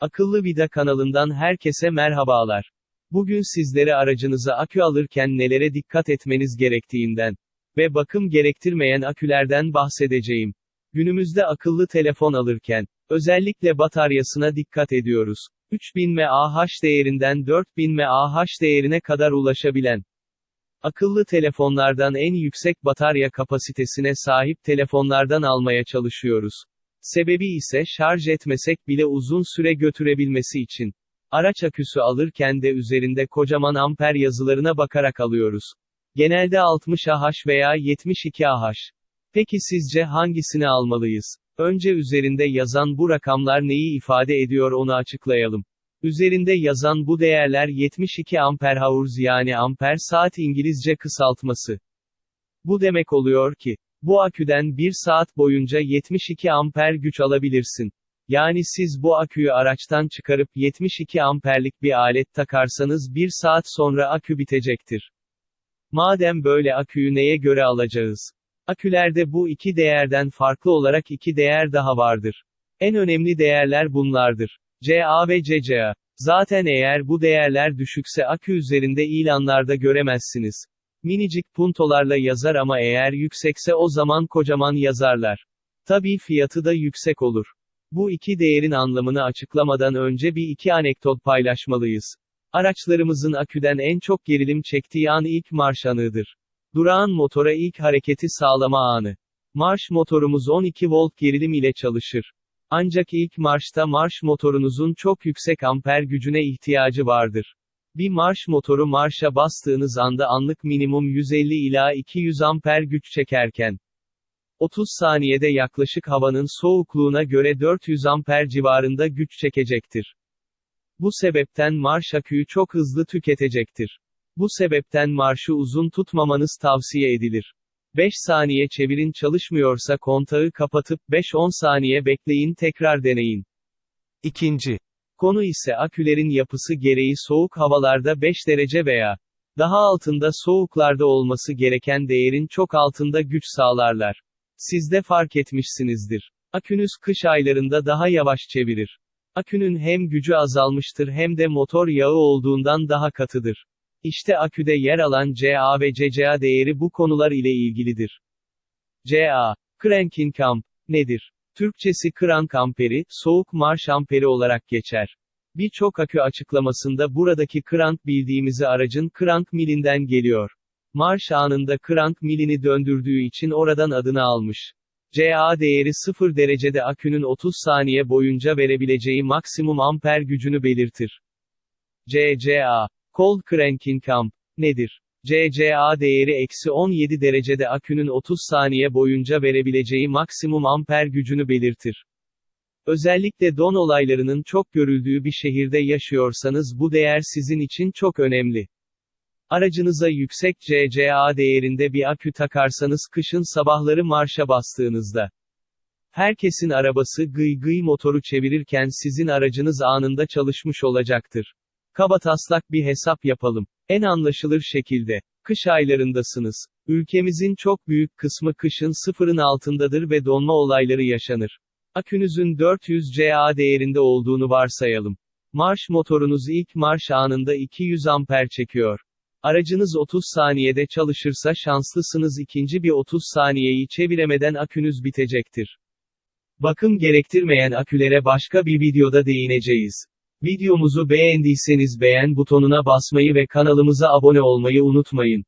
Akıllı Vida kanalından herkese merhabalar. Bugün sizlere aracınıza akü alırken nelere dikkat etmeniz gerektiğinden ve bakım gerektirmeyen akülerden bahsedeceğim. Günümüzde akıllı telefon alırken, özellikle bataryasına dikkat ediyoruz. 3000 mAh değerinden 4000 mAh değerine kadar ulaşabilen, akıllı telefonlardan en yüksek batarya kapasitesine sahip telefonlardan almaya çalışıyoruz. Sebebi ise şarj etmesek bile uzun süre götürebilmesi için. Araç aküsü alırken de üzerinde kocaman amper yazılarına bakarak alıyoruz. Genelde 60 Ah veya 72 Ah. Peki sizce hangisini almalıyız? Önce üzerinde yazan bu rakamlar neyi ifade ediyor onu açıklayalım. Üzerinde yazan bu değerler 72 amper hours yani amper saat İngilizce kısaltması. Bu demek oluyor ki, bu aküden 1 saat boyunca 72 amper güç alabilirsin. Yani siz bu aküyü araçtan çıkarıp 72 amperlik bir alet takarsanız 1 saat sonra akü bitecektir. Madem böyle aküyü neye göre alacağız? Akülerde bu iki değerden farklı olarak iki değer daha vardır. En önemli değerler bunlardır. CA ve CCA. Zaten eğer bu değerler düşükse akü üzerinde ilanlarda göremezsiniz. Minicik puntolarla yazar ama eğer yüksekse o zaman kocaman yazarlar. Tabii fiyatı da yüksek olur. Bu iki değerin anlamını açıklamadan önce bir iki anekdot paylaşmalıyız. Araçlarımızın aküden en çok gerilim çektiği an ilk marş anıdır. Durağan motora ilk hareketi sağlama anı. Marş motorumuz 12 volt gerilim ile çalışır. Ancak ilk marşta marş motorunuzun çok yüksek amper gücüne ihtiyacı vardır. Bir marş motoru marşa bastığınız anda anlık minimum 150 ila 200 amper güç çekerken, 30 saniyede yaklaşık havanın soğukluğuna göre 400 amper civarında güç çekecektir. Bu sebepten marş aküyü çok hızlı tüketecektir. Bu sebepten marşı uzun tutmamanız tavsiye edilir. 5 saniye çevirin çalışmıyorsa kontağı kapatıp 5-10 saniye bekleyin tekrar deneyin. İkinci konu ise akülerin yapısı gereği soğuk havalarda 5 derece veya daha altında soğuklarda olması gereken değerin çok altında güç sağlarlar. Siz de fark etmişsinizdir. Akünüz kış aylarında daha yavaş çevirir. Akünün hem gücü azalmıştır hem de motor yağı olduğundan daha katıdır. İşte aküde yer alan CA ve CCA değeri bu konular ile ilgilidir. CA, cranking amp, nedir? Türkçesi crank amperi, soğuk marş amperi olarak geçer. Birçok akü açıklamasında buradaki crank bildiğimizi aracın crank milinden geliyor. Marş anında crank milini döndürdüğü için oradan adını almış. CA değeri 0 derecede akünün 30 saniye boyunca verebileceği maksimum amper gücünü belirtir. CCA Cold Cranking Amp nedir? CCA değeri eksi 17 derecede akünün 30 saniye boyunca verebileceği maksimum amper gücünü belirtir. Özellikle don olaylarının çok görüldüğü bir şehirde yaşıyorsanız bu değer sizin için çok önemli. Aracınıza yüksek CCA değerinde bir akü takarsanız kışın sabahları marşa bastığınızda. Herkesin arabası gıy gıy motoru çevirirken sizin aracınız anında çalışmış olacaktır. Kabataslak bir hesap yapalım. En anlaşılır şekilde. Kış aylarındasınız. Ülkemizin çok büyük kısmı kışın sıfırın altındadır ve donma olayları yaşanır. Akünüzün 400 CA değerinde olduğunu varsayalım. Marş motorunuz ilk marş anında 200 amper çekiyor. Aracınız 30 saniyede çalışırsa şanslısınız ikinci bir 30 saniyeyi çeviremeden akünüz bitecektir. Bakım gerektirmeyen akülere başka bir videoda değineceğiz. Videomuzu beğendiyseniz beğen butonuna basmayı ve kanalımıza abone olmayı unutmayın.